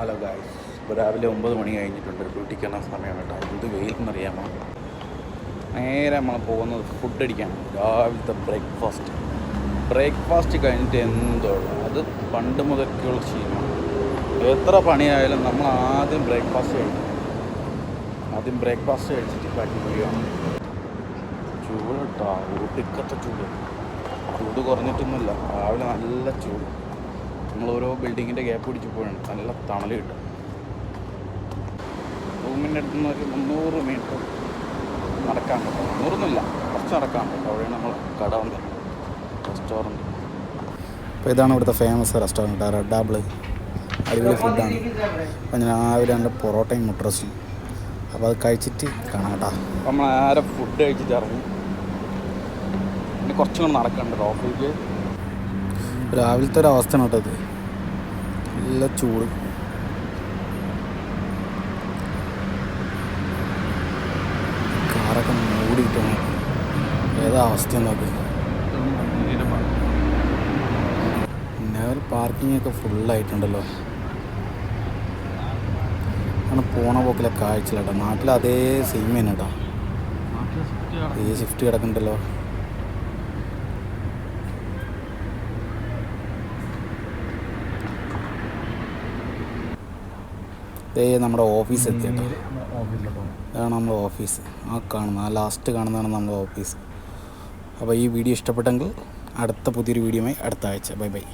Hello guys ഇപ്പോൾ രാവിലെ ഒമ്പത് മണി കഴിഞ്ഞിട്ടുണ്ട്. ഡ്യൂട്ടി കയറുന്ന സമയം കേട്ടോ. എന്ത് വെയിലെന്നറിയാമോ? നേരെ നമ്മൾ പോകുന്നത് ഫുഡ് അടിക്കാൻ. രാവിലത്തെ ബ്രേക്ക്ഫാസ്റ്റ് ബ്രേക്ക്ഫാസ്റ്റ് കഴിഞ്ഞിട്ട് എന്തോ അത് പണ്ട് മുതൽക്കുള്ള ശീലമാണ്. എത്ര പണിയായാലും നമ്മൾ ആദ്യം ബ്രേക്ക്ഫാസ്റ്റ് കഴിക്കും. ആദ്യം ബ്രേക്ക്ഫാസ്റ്റ് കഴിച്ചിട്ട് പറ്റി പോവുകയാണ് ചൂട് കേട്ടോ. ഊട്ടിക്കത്തെ ചൂട്. ചൂട് കുറഞ്ഞിട്ടൊന്നുമില്ല. രാവിലെ നല്ല ചൂട്. നമ്മൾ ഓരോ ബിൽഡിങ്ങിന്റെ ഗ്യാപ്പ് പിടിച്ച് പോയാണ് നല്ല തണൽ കിട്ടും. റൂമിന്റെ അടുത്ത് നിന്ന് ഒരു മുന്നൂറ് മീറ്റർ നടക്കാൻ കേട്ടോ മുന്നൂറൊന്നുമില്ല. കുറച്ച് നടക്കാൻ കേട്ടോ അവിടെയാണ് നമ്മൾ കട വന്നത്. റെസ്റ്റോറന്റ് അപ്പോൾ ഇതാണ് ഇവിടുത്തെ ഫേമസ് റെസ്റ്റോറന്റ് റെഡ് ആപ്പിൾ അടിപൊളി ഫുഡാണ് അപ്പം ഞാൻ രാവിലെ നല്ല പൊറോട്ടയും മുട്ടറസും അപ്പോൾ അത് കഴിച്ചിട്ട് കാണാം കേട്ടോ. നമ്മൾ ആരെ ഫുഡ് കഴിച്ചിട്ട് ഇറങ്ങി? പിന്നെ കുറച്ചും കൂടെ നടക്കണ്ട? ഓഫീസിൽ രാവിലത്തെ ഒരു അവസ്ഥയാണ് കേട്ടോ നല്ല ചൂട്. കാറൊക്കെ മൂടിയിട്ടാണ് ഏതാ അവസ്ഥ നോക്ക്. പാർക്കിംഗ് ഒക്കെ ഫുള്ളായിട്ടുണ്ടല്ലോ അങ്ങനെ പോണ പോക്കിലെ കാഴ്ചയിലാട്ടോ നാട്ടിൽ അതേ സെയിം തന്നെ കേട്ടോ ഈ ഷിഫ്റ്റ് കിടക്കുന്നുണ്ടല്ലോ ദേ നമ്മുടെ ഓഫീസ് എത്തിയിട്ടോ. അതാണ് നമ്മുടെ ഓഫീസ് ആ കാണുന്ന ആ ലാസ്റ്റ് കാണുന്നതാണ് നമ്മുടെ ഓഫീസ് അപ്പോൾ ഈ വീഡിയോ ഇഷ്ടപ്പെട്ടെങ്കിൽ അടുത്ത പുതിയൊരു വീഡിയോയുമായി അടുത്ത ആഴ്ച. Bye bye